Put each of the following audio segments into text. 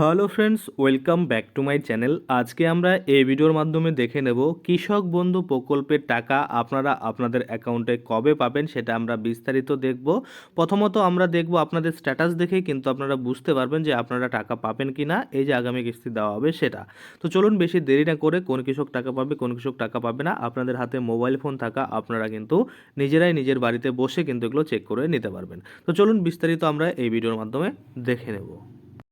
Hello friends, welcome back to my channel. আজকে আমরা এই ভিডিওর মাধ্যমে দেখে নেব কৃষক বন্ধু প্রকল্পের টাকা আপনারা আপনাদের অ্যাকাউন্টে কবে পাবেন সেটা আমরা বিস্তারিত দেখব। প্রথমত আমরা দেখব আপনাদের স্ট্যাটাস দেখেই কিন্তু আপনারা বুঝতে পারবেন যে আপনারা টাকা পাবেন কি না এই যে আগামী কিস্তি দেওয়া হবে সেটা। তো চলুন বেশি দেরি না করে কোন কৃষক টাকা পাবে, কোন কৃষক টাকা পাবে না, আপনাদের হাতে মোবাইল ফোন থাকা আপনারা কিন্তু নিজেরাই নিজের বাড়িতে বসে কিন্তু এগুলো চেক করে নিতে পারবেন। তো চলুন বিস্তারিত আমরা এই ভিডিওর মাধ্যমে দেখে নেব।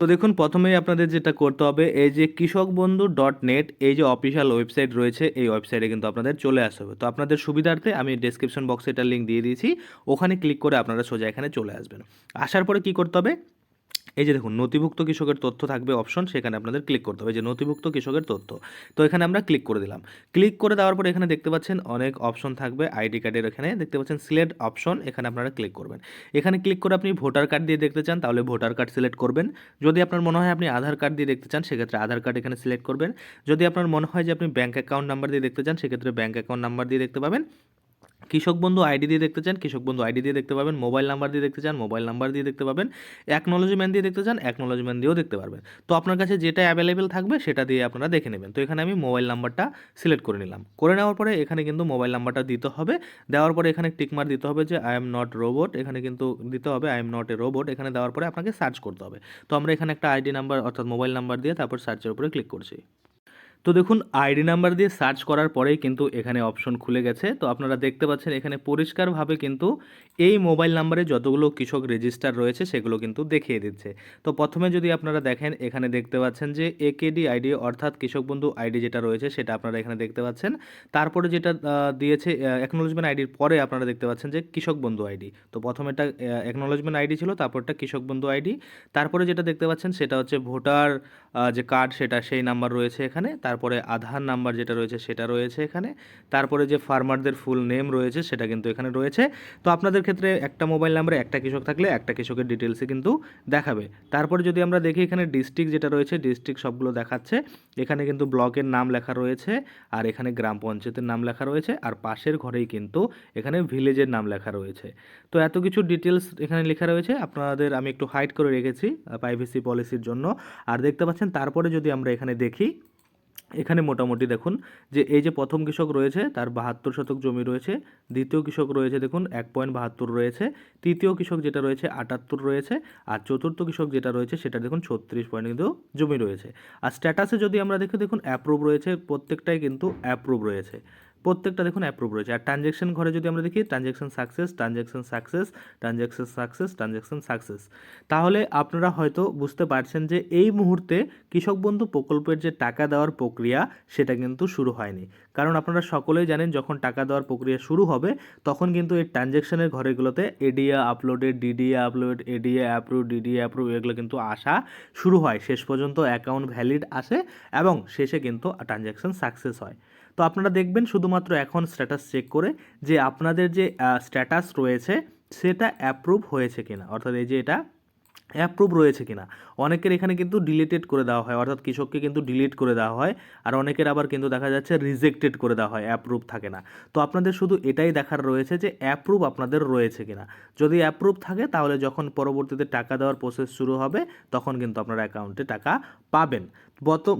তো দেখুন, প্রথমেই আপনাদের যেটা করতে হবে, এই যে কৃষক বন্ধু ডট নেট এই যে অফিসিয়াল ওয়েবসাইট রয়েছে, এই ওয়েবসাইটে কিন্তু আপনাদের চলে আসতে হবে। তো আপনাদের সুবিধার্থে আমি ডেসক্রিপশন বক্সে এটা লিঙ্ক দিয়ে দিয়েছি, ওখানে ক্লিক করে আপনারা সোজা এখানে চলে আসবেন। আসার পরে কি করতে হবে? এই যে দেখুন, নথিভুক্ত কৃষকের তথ্য থাকবে অপশন সেখানে আপনাদের ক্লিক করতে হবে যে নথিভুক্ত কৃষকের তথ্য। তো এখানে আমরা ক্লিক করে দিলাম। ক্লিক করে দেওয়ার পরে এখানে দেখতে পাচ্ছেন অনেক অপশন থাকবে আইডি কার্ডের এখানে। দেখতে পাচ্ছেন সিলেক্ট অপশন এখানে আপনারা ক্লিক করবেন। এখানে ক্লিক করে আপনি ভোটার কার্ড দিয়ে দেখতে চান, তাহলে ভোটার কার্ড সিলেক্ট করবেন। যদি আপনার মনে হয় আপনি আধার কার্ড দিয়ে দেখতে চান, সেক্ষেত্রে আধার কার্ড এখানে সিলেক্ট করবেন। যদি আপনার মনে হয় যে আপনি ব্যাঙ্ক অ্যাকাউন্ট নাম্বার দিয়ে দেখতে চান, সেক্ষেত্রে ব্যাঙ্ক অ্যাকাউন্ট নাম্বার দিয়ে দেখতে পাবেন। কৃষক বন্ধু আইডি দিয়ে দেখতে চান, কৃষক বন্ধু আইডি দিয়ে দেখতে পাবেন, মোবাইল নাম্বার দিয়ে দেখতে চান, মোবাইল নাম্বার দিয়ে দেখতে পাবেন অ্যাকনোলজমেন্ট দিয়ে দেখতে চান অ্যাকনোলজমেন্ট দিয়েও দেখতে পারবেন। তো আপনার কাছে যেটা অ্যাভেলেবেল থাকবে সেটা দিয়ে আপনারা দেখে নেবেন। তো এখানে আমি মোবাইল নাম্বারটা সিলেক্ট করে নিলাম। করে নেওয়ার পরে এখানে কিন্তু মোবাইল নাম্বারটা দিতে হবে। দেওয়ার পরে এখানে টিকমার দিতে হবে যে আই এম নট রোবট এখানে কিন্তু দিতে হবে I am not a robot এখানে দেওয়ার পরে আপনাকে সার্চ করতে হবে। তো আমরা এখানে একটা আইডি নাম্বার অর্থাৎ মোবাইল নাম্বার দিয়ে তারপর সার্চের উপরে ক্লিক করছি। তো দেখুন আইডি নাম্বার দিয়ে সার্চ করার পরেই কিন্তু এখানে অপশন খুলে গেছে। তো আপনারা দেখতে পাচ্ছেন এখানে পরিষ্কারভাবে কিন্তু এই মোবাইল নাম্বারে যতগুলো কৃষক রেজিস্টার রয়েছে, সেগুলো কিন্তু দেখিয়ে দিচ্ছে। তো প্রথমে যদি আপনারা দেখেন, এখানে দেখতে পাচ্ছেন যে একেডি আইডি অর্থাৎ কৃষক বন্ধু আইডি যেটা রয়েছে, সেটা আপনারা এখানে দেখতে পাচ্ছেন। তারপরে যেটা দিয়েছে অ্যাকনোলজমেন্ট আইডির পরে আপনারা দেখতে পাচ্ছেন যে কৃষক বন্ধু আইডি তো প্রথমে একটা অ্যাকনোলজমেন্ট আইডি ছিল, তারপরটা কৃষক বন্ধু আইডি তারপরে যেটা দেখতে পাচ্ছেন, সেটা হচ্ছে ভোটার যে কার্ড, সেটা সেই নাম্বার রয়েছে এখানে। তারপরে আধার নাম্বার যেটা রয়েছে, সেটা রয়েছে এখানে। তারপরে যে ফার্মারদের ফুল নেম রয়েছে, সেটা কিন্তু এখানে রয়েছে। তো আপনাদের ক্ষেত্রে একটা মোবাইল নাম্বারে একটা কৃষক থাকলে একটা কৃষকের ডিটেলসে কিন্তু দেখাবে। তারপরে যদি আমরা দেখি এখানে ডিস্ট্রিক্ট যেটা রয়েছে ডিস্ট্রিক্ট সবগুলো দেখাচ্ছে। এখানে কিন্তু ব্লকের নাম লেখা রয়েছে আর এখানে গ্রাম পঞ্চায়েতের নাম লেখা রয়েছে আর পাশের ঘরেই কিন্তু এখানে ভিলেজের নাম লেখা রয়েছে। তো এত কিছু ডিটেলস এখানে লেখা রয়েছে। আপনাদের আমি একটু হাইড করে রেখেছি প্রাইভেসি পলিসির জন্য। আর দেখতে পাচ্ছেন, তারপরে যদি আমরা এখানে দেখি এখানে মোটামুটি দেখুন যে এই যে প্রথম কৃষক রয়েছে, তার বাহাত্তর শতক জমি রয়েছে। দ্বিতীয় কৃষক রয়েছে দেখুন, এক পয়েন্ট বাহাত্তর রয়েছে। তৃতীয় কৃষক যেটা রয়েছে, আটাত্তর রয়েছে। আর চতুর্থ কৃষক যেটা রয়েছে, সেটা দেখুন, ছত্রিশ পয়েন্ট কিন্তু জমি রয়েছে। আর স্ট্যাটাসে যদি আমরা দেখি, দেখুন অ্যাপ্রুভ রয়েছে, প্রত্যেকটাই কিন্তু অ্যাপ্রুভ রয়েছে। প্রত্যেকটা দেখুন অ্যাপ্রুভ রয়েছে। আর ট্রানজ্যাকশন ঘরে যদি আমরা দেখি transaction success transaction success transaction success transaction success তাহলে আপনারা হয়তো বুঝতে পারছেন যে এই মুহূর্তে কৃষক বন্ধু প্রকল্পের যে টাকা দেওয়ার প্রক্রিয়া, সেটা কিন্তু শুরু হয়নি। কারণ আপনারা সকলেই জানেন, যখন টাকা দেওয়ার প্রক্রিয়া শুরু হবে, তখন কিন্তু এই ট্রানজ্যাকশনের ঘরেগুলোতে ADA uploaded DDA upload ADA approve DDA approve এগুলো কিন্তু আসা শুরু হয়। শেষ পর্যন্ত অ্যাকাউন্ট ভ্যালিড আসে এবং শেষে কিন্তু ট্রানজ্যাকশন সাকসেস হয়। তো আপনারা দেখবেন শুধুমাত্র এখন স্ট্যাটাস চেক করে যে আপনাদের যে স্ট্যাটাস রয়েছে সেটা অ্যাপ্রুভ হয়েছে কিনা। অর্থাৎ এই যে এটা অ্যাপ্রুভ রয়েছে কিনা। অনেকের এখানে কিন্তু ডিলিটেড করে দেওয়া হয়। অর্থাৎ কৃষককে কিন্তু ডিলিট করে দেওয়া হয়। আর অনেকের আবার কিন্তু দেখা যাচ্ছে রিজেক্টেড করে দেওয়া হয় অ্যাপ্রুভ থাকে না। তো আপনাদের শুধু এটাই দেখার রয়েছে যে অ্যাপ্রুভ আপনাদের রয়েছে কিনা। যদি অ্যাপ্রুভ থাকে, তাহলে যখন পরবর্তীতে টাকা দেওয়ার প্রসেস শুরু হবে, তখন কিন্তু আপনার অ্যাকাউন্টে টাকা পাবেন।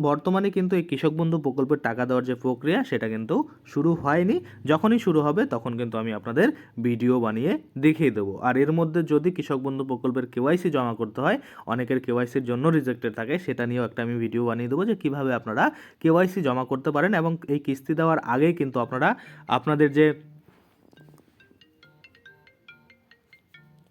বর্তমানে কিন্তু এই কৃষক বন্ধু প্রকল্পের টাকা দেওয়ার যে প্রক্রিয়া, সেটা কিন্তু শুরু হয়নি। যখনই শুরু হবে, তখন কিন্তু আমি আপনাদের ভিডিও বানিয়ে দেখিয়ে দেবো। আর এর মধ্যে যদি কৃষক বন্ধু প্রকল্পের কেওয়াইসি জমা করতে হয়, অনেকের কেওয়াইসির জন্য রিজেক্টেড থাকে, সেটা নিয়েও একটা আমি ভিডিও বানিয়ে দেবো যে কীভাবে আপনারা কেওয়াইসি জমা করতে পারেন এবং এই কিস্তি দেওয়ার আগেই কিন্তু আপনারা, আপনাদের যে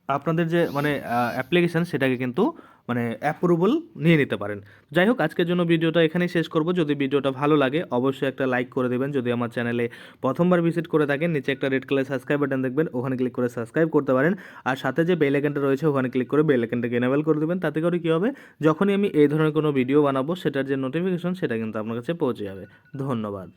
আপনাদের যে মানে অ্যাপ্লিকেশান সেটাকে কিন্তু মানে অ্যাপ্রুভাল নিয়ে নিতে পারেন। যাই হোক, আজকের জন্য ভিডিওটা এখানেই শেষ করব। যদি ভিডিওটা ভালো লাগে, অবশ্যই একটা লাইক করে দেবেন। যদি আমার চ্যানেলে প্রথমবার ভিজিট করে থাকেন, নিচে একটা রেড কালার সাবস্ক্রাইব বাটন দেখবেন, ওখানে ক্লিক করে সাবস্ক্রাইব করতে পারেন। আর সাথে যে বেল আইকনটা রয়েছে, ওখানে ক্লিক করে বেল আইকনটাকে এনেবেল করে দেবেন। তাতে করে কী হবে? যখনই আমি এই ধরনের কোনো ভিডিও বানাবো, সেটার যে নোটিফিকেশন সেটা কিন্তু আপনার কাছে পৌঁছে যাবে। ধন্যবাদ।